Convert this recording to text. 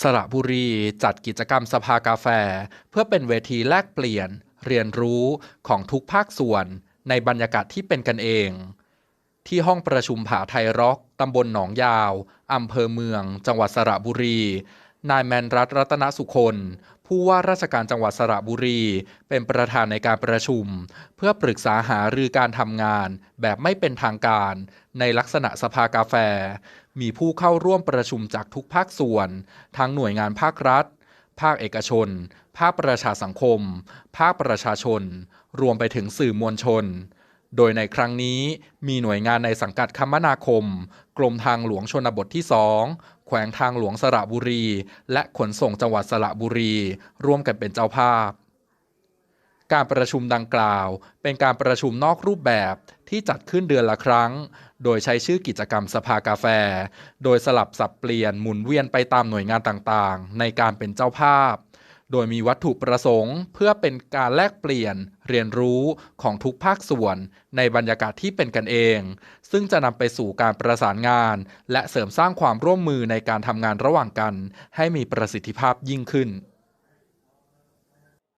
สระบุรีจัดกิจกรรมสภากาแฟ เพื่อเป็นเวทีแลกเปลี่ยน เรียนรู้ของทุกภาคส่วนในบรรยากาศที่เป็นกันเอง ที่ห้องประชุมผาไทยร็อกตำบลหนองยาวอำเภอเมือง จังหวัดสระบุรี นายแมนรัตน์รัตนสุคน ผู้ว่าราชการจังหวัดสระบุรี เป็นประธานในการประชุม เพื่อปรึกษาหารือการทำงาน แบบไม่เป็นทางการ ในลักษณะสภากาแฟ มีผู้เข้าร่วมประชุมจากทุกภาคส่วน ทั้งหน่วยงานภาครัฐ ภาคเอกชน ภาคประชาสังคม ภาคประชาชน รวมไปถึงสื่อมวลชน โดยในครั้งนี้มีหน่วยงานในสังกัดคมนาคม กรมทางหลวงชนบทที่ 2 แขวงทางหลวงสระบุรี และขนส่งจังหวัดสระบุรี ร่วมกันเป็นเจ้าภาพ การประชุมดังกล่าว เป็นการประชุมนอกรูปแบบที่จัดขึ้นเดือนละครั้ง โดยใช้ชื่อกิจกรรมสภากาแฟ โดยสลับสับเปลี่ยนหมุนเวียนไปตามหน่วยงานต่างๆ ในการเป็นเจ้าภาพ โดยมีวัตถุประสงค์ เพื่อเป็นการแลกเปลี่ยนเรียนรู้ของทุกภาคส่วน ในบรรยากาศที่เป็นกันเอง ซึ่งจะนำไปสู่การประสานงาน และเสริมสร้างความร่วมมือในการทำงานระหว่างกัน ให้มีประสิทธิภาพยิ่งขึ้น